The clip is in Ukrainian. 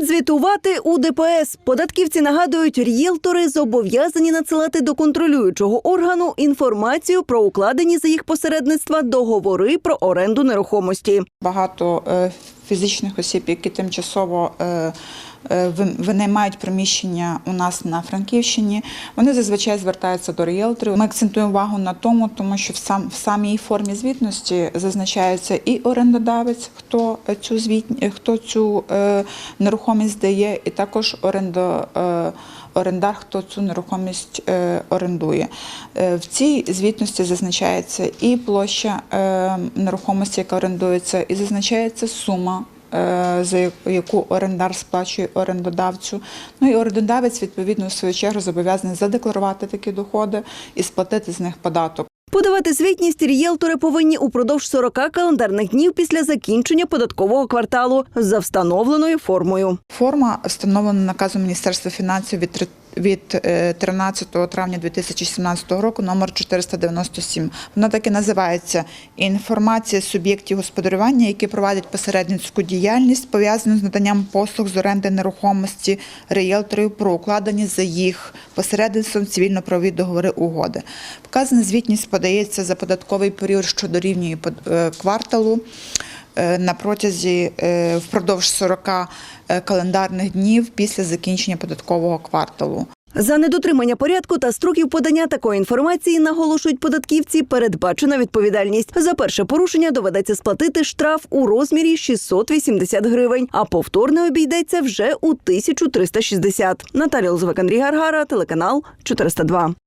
Відзвітувати у ДПС. Податківці нагадують, рієлтори зобов'язані надсилати до контролюючого органу інформацію про укладені за їх посередництва договори про оренду нерухомості. Багато е, фізичних осіб, які тимчасово е, е, ви- винаймають приміщення у нас на Франківщині, вони зазвичай звертаються до ріелторів. Ми акцентуємо увагу на тому, тому що в, сам, в самій формі звітності зазначається і орендодавець, хто цю звіт, хто цю е, нерухомість здає, і також орендо. Орендар, хто цю нерухомість е, орендує. Е, в цій звітності зазначається і площа е, нерухомості, яка орендується, і зазначається сума. Е, За яку орендар сплачує орендодавцю. Ну і орендодавець, відповідно, в свою чергу зобов'язаний задекларувати такі доходи і сплатити з них податок. Подавати звітність рієлтори повинні упродовж 40 календарних днів після закінчення податкового кварталу за встановленою формою. Форма встановлена наказом Міністерства фінансів від від е, 13 травня 2017 року, номер 497. Вона так і називається інформація суб'єктів господарювання, які проводять посередницьку діяльність, пов'язану з наданням послуг з оренди нерухомості ріелторів про укладені за їх посередництвом цивільно-правові договори угоди. Вказана звітність подається за податковий період, що дорівнює е, кварталу е, на протязі е, впродовж 40 е, календарних днів після закінчення податкового кварталу. За недотримання порядку та строків подання такої інформації наголошують податківці. Передбачена відповідальність за перше порушення доведеться сплатити штраф у розмірі 680 гривень, а повторне обійдеться вже у 1360. Наталія Лозвик, Андрій Гаргара, телеканал 402.